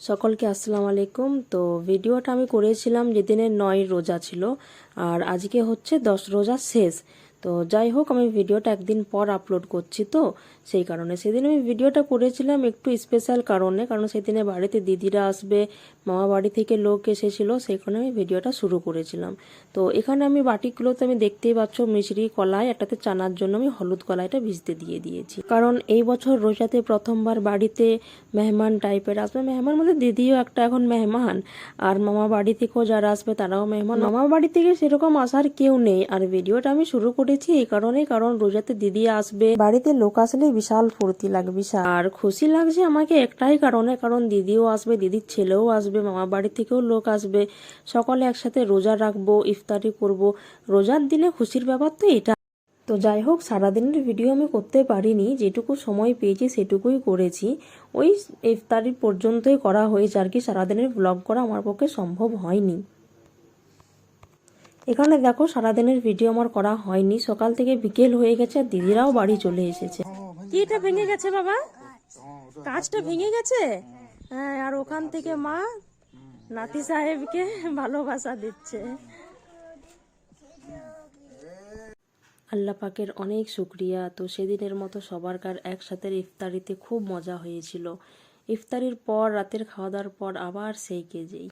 সকলকে আসসালামু আলাইকুম। তো ভিডিওটা আমি করেছিলাম যেদিনে নয় রোজা ছিল, আর আজকে হচ্ছে দশ রোজা শেষ। তো যাই হোক, আমি ভিডিওটা একদিন পর আপলোড করছি তো। সেই কারণে সেদিন আমি ভিডিওটা করেছিলাম একটু স্পেশাল কারণে, কারণ সেদিনে বাড়িতে দিদিরা আসবে, মামা বাড়ি থেকে লোক এসেছিল সেখানে আমি ভিডিওটা শুরু করেছিলাম। তো এখানে আমি বাটিগুলোতে আমি দেখতেই পাচ্ছ মিশরি কলাই, একটাতে চানার জন্য আমি হলুদ কলাইটা ভিজতে দিয়ে দিয়েছি। কারণ এই বছর রোজাতে প্রথমবার বাড়িতে মেহমান টাইপের আসবে, মেহমান মানে দিদিও একটা এখন মেহমান, আর মামা বাড়ি থেকেও যারা আসবে তারাও মেহমান। মামা বাড়ি থেকে সেরকম আসার কেউ নেই, আর ভিডিওটা আমি শুরু করেছি এই কারণে কারণ রোজাতে দিদি আসবে। বাড়িতে লোক আসলে বিশাল ফুর্তি লাগবে আর খুশি লাগছে আমাকে একটাই কারণে, কারণ দিদিও আসবে, দিদির ছেলেও আসবে মামা বাড়ি থেকেও লোক আসবে। সকলে একসাথে রোজা রাখব, ইফতারি করব। রোজার দিনে খুশির ব্যাপার তো এটা। তো যাই হোক, সারাদিনের ভিডিও আমি করতে পারিনি, যেটুকু সময় পেয়েছি সেটুকুই করেছি। ওই ইফতারি পর্যন্তই করা হয়েছে আর কি, সারাদিনের ব্লগ করা আমার পক্ষে সম্ভব হয়নি। এখানে দেখো সারাদিনের ভিডিও আমার করা হয়নি। সকাল থেকে বিকেল হয়ে গেছে আর দিদিরাও বাড়ি চলে এসেছে। কি এটা ভেঙে গেছে বাবা? কাজটা ভেঙে গেছে? হ্যাঁ আর ওখান থেকে মা নাতি সাহেবকে ভালোবাসা দিচ্ছে। আল্লাহ পাকের অনেক শুক্রিয়া। তো সেদিনের মতো সবারকার একসাথে ইফতারিতে খুব মজা হয়েছিল। ইফতারির পর রাতের খাওয়া দাওয়ার পর আবার সেই কেজেই।